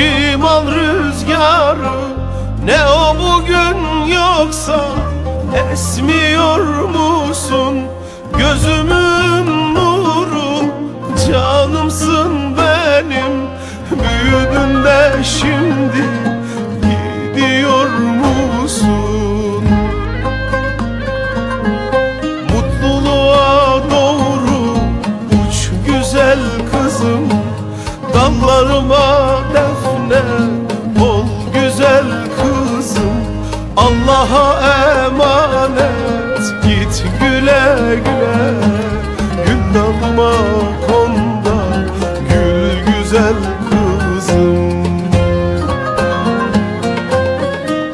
Şimal rüzgarı? Ne o bugün yoksa Esmiyor musun? Gözümün nuru Canımsın benim. Büyüdün de şimdi Gidiyor musun? Mutluluğa doğru uç güzel kızım. Dallarıma Allah'a emanet. Git güle güle. Gül dalıma konda gül güzel kızım.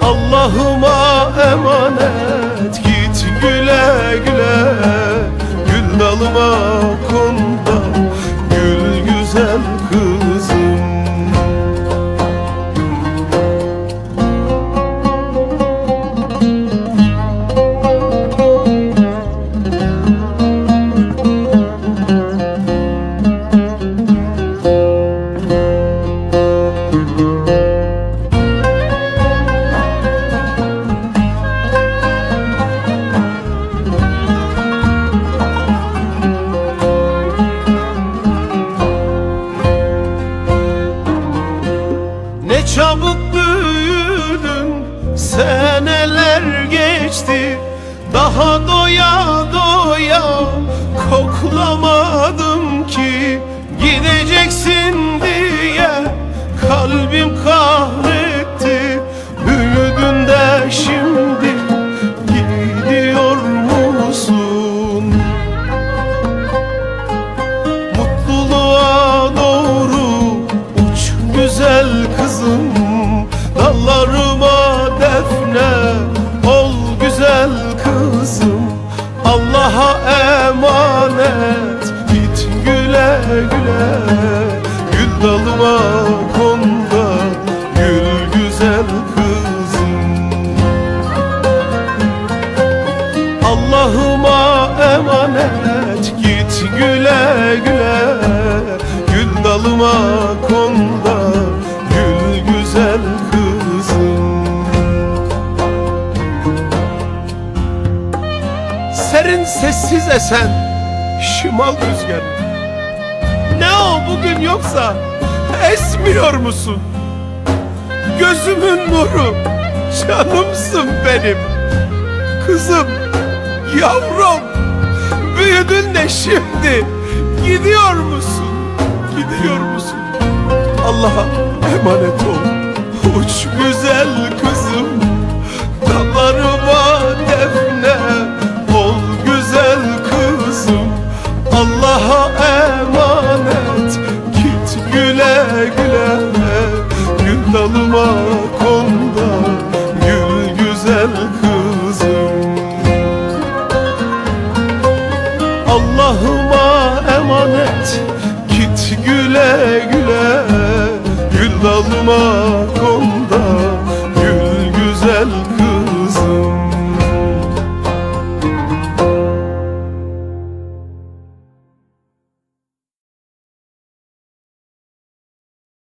Allah'ıma emanet. Git güle güle. Gül dalıma konda çabuk büyüdün Seneler geçti. Daha doya doya Koklamadım Allah'a emanet git güle güle. Gül dalıma konda gül güzel kızım. Allah'ıma emanet git güle güle. Gül dalıma konda sessiz esen şimal rüzgarı Ne o bugün yoksa esmiyor musun? Gözümün nuru canımsın benim Kızım, yavrum Büyüdün de şimdi Gidiyor musun? Gidiyor musun? Allah'a emanet güle Gül dalıma konda Gül güzel kızım. Allah'ıma emanet Git güle güle Gül dalıma